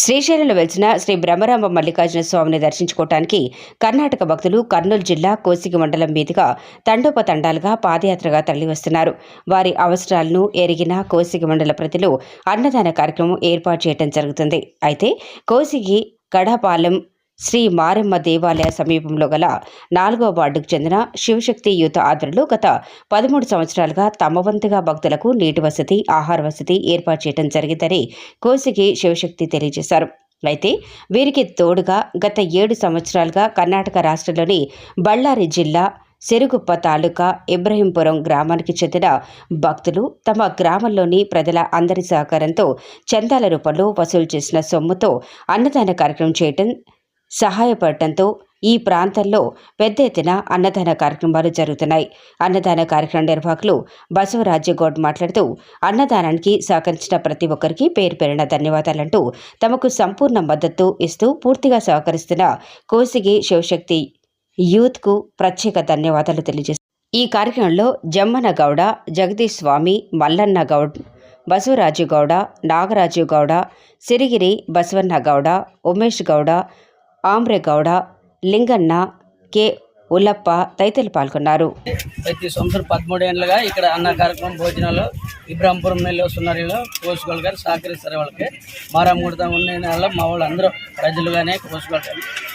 శ్రీశైలంలో వెలిసిన శ్రీ బ్రహ్మరాంబ మల్లికార్జున స్వామిని దర్శించుకోవటానికి కర్ణాటక భక్తులు కర్నూలు జిల్లా కోసిగి మండలం మీదుగా తండోపతండాలుగా పాదయాత్రగా తరలివస్తున్నారు. వారి అవసరాలను ఎరిగిన కోసిగి మండల ప్రతిలో అన్నదాన కార్యక్రమం ఏర్పాటు చేయడం జరుగుతుంది. అయితే కోసిగి గడపాలెం శ్రీ మారెమ్మ దేవాలయ సమీపంలో గల నాలుగో వార్డుకు చెందిన శివశక్తి యూత్ ఆధ్వర్యంలో గత పదమూడు సంవత్సరాలుగా తమ వంతుగా భక్తులకు నీటి వసతి ఆహార వసతి ఏర్పాటు చేయడం జరిగిందని కోసిగి శివశక్తి తెలియజేశారు. అయితే వీరికి తోడుగా గత ఏడు సంవత్సరాలుగా కర్ణాటక రాష్ట్రంలోని బళ్ళారి జిల్లా సెరుగుప్ప తాలూకా ఇబ్రహీంపురం గ్రామానికి చెందిన భక్తులు తమ గ్రామంలోని ప్రజల అందరి సహకారంతో చందాల రూపంలో వసూలు చేసిన సొమ్ముతో అన్నదాన కార్యక్రమం చేయటం సహాయపడటంతో ఈ ప్రాంతంలో పెద్ద ఎత్తున అన్నదాన కార్యక్రమాలు జరుగుతున్నాయి. అన్నదాన కార్యక్రమ నిర్వాహకులు బసవరాజ్యగౌడ్ మాట్లాడుతూ అన్నదానానికి సహకరించిన ప్రతి ఒక్కరికి పేరు పేరిన ధన్యవాదాలంటూ తమకు సంపూర్ణ మద్దతు ఇస్తూ పూర్తిగా సహకరిస్తున్న కోసిగి శివశక్తి యూత్కు ప్రత్యేక ధన్యవాదాలు తెలియజేస్తారు ఈ కార్యక్రమంలో జమ్మన గౌడ జగదీష్ స్వామి మల్లన్న గౌడ్ బసవరాజు గౌడ నాగరాజు గౌడ సిరిగిరి బసవన్న గౌడ ఉమేష్ గౌడ ఆమ్రేగౌడ లింగన్న కె. ఉల్లప్ప తదితరులు పాల్గొన్నారు. ప్రతి సంవత్సరం పదమూడేళ్ళుగా ఇక్కడ అన్న కార్యక్రమం భోజనాలు ఇబ్రాంపురం నెలలో సున్నరిలో కోసుకోలు గారు సహకరిస్తారు వాళ్ళకి. మారామూడత ఉన్న మా వాళ్ళు అందరూ ప్రజలు కానీ కోసుకోలు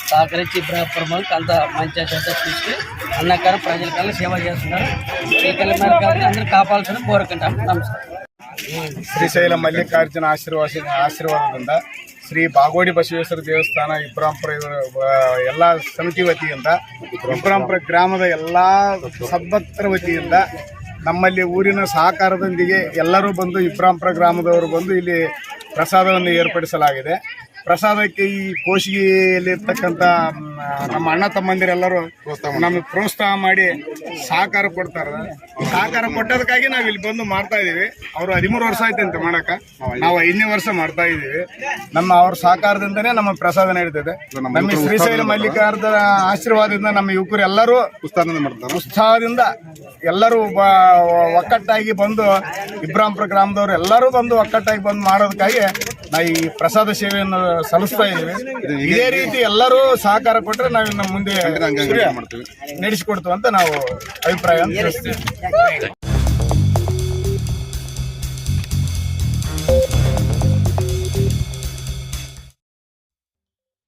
సహకరించి ఇబ్రహంపురం అంత మంచి శ్రద్ధ తీసుకుని అన్నకారం ప్రజల కన్నా సేవ చేస్తున్నారు. అందరూ కాపాల్సిన కోరుకుంటాం. నమస్కారం. శ్రీశైలం మల్లికార్జున ఆశీర్వాద ఆశీర్వాదం ఉందా? ಶ್ರೀ ಬಾಗೋಡಿ ಬಸವೇಶ್ವರ ದೇವಸ್ಥಾನ ಇಬ್ರಾಂಪುರ ಎಲ್ಲ ಸಮಿತಿ ವತಿಯಿಂದ ಇಬ್ರಾಂಪುರ ಗ್ರಾಮದ ಎಲ್ಲ ಸದ್ಭಕ್ತರ ವತಿಯಿಂದ ನಮ್ಮಲ್ಲಿ ಊರಿನ ಸಹಕಾರದೊಂದಿಗೆ ಎಲ್ಲರೂ ಬಂದು ಇಬ್ರಾಂಪುರ ಗ್ರಾಮದವರು ಬಂದು ಇಲ್ಲಿ ಪ್ರಸಾದವನ್ನು ಏರ್ಪಡಿಸಲಾಗಿದೆ. ಪ್ರಸಾದಕ್ಕೆ ಈ ಕೋಶಿಗೆಯಲ್ಲಿರ್ತಕ್ಕಂಥ ಇರ್ತಕ್ಕಂತ ನಮ್ಮ ಅಣ್ಣ ತಮ್ಮಂದಿರೆಲ್ಲರೂ ನಮಗೆ ಪ್ರೋತ್ಸಾಹ ಮಾಡಿ ಸಹಕಾರ ಕೊಡ್ತಾರೆ. ಸಹಕಾರ ಕೊಟ್ಟದಕ್ಕಾಗಿ ನಾವು ಇಲ್ಲಿ ಬಂದು ಮಾಡ್ತಾ ಇದೀವಿ. ಅವರು ಹದಿಮೂರು ವರ್ಷ ಆಯ್ತಂತೆ ಮಾಡಕ ನಾವು ಐದನೇ ವರ್ಷ ಮಾಡ್ತಾ ಇದೀವಿ. ನಮ್ಮ ಅವ್ರ ಸಹಕಾರದಿಂದನೇ ನಮ್ಮ ಪ್ರಸಾದ ನಡೀತದೆ. ನಮ್ಮ ಶ್ರೀಶೈಲ ಮಲ್ಲಿಕಾರ್ದ ಆಶೀರ್ವಾದದಿಂದ ನಮ್ಮ ಯುವಕರು ಎಲ್ಲರೂ ಉತ್ಸಾಹದಿಂದ ಎಲ್ಲರೂ ಒಕ್ಕಟ್ಟಾಗಿ ಬಂದು ಇಬ್ರಾಂಪುರ ಗ್ರಾಮದವರು ಎಲ್ಲರೂ ಬಂದು ಒಕ್ಕಟ್ಟಾಗಿ ಬಂದು ಮಾಡೋದಕ್ಕಾಗಿ ನಾವು ಈ ಪ್ರಸಾದ ಸೇವೆಯನ್ನು ಸಲ್ಲಿಸ್ತಾ ಇದ್ದೀವಿ ಇದೇ ರೀತಿ ಎಲ್ಲರೂ ಸಹಕಾರ ಕೊಟ್ಟರೆ ನಾವು ಇನ್ನು ಮುಂದೆ ನಡೆಸಿಕೊಡ್ತೀವಿ ಅಂತ ನಾವು ಅಭಿಪ್ರಾಯ ತಿಳಿಸ್ತೀವಿ.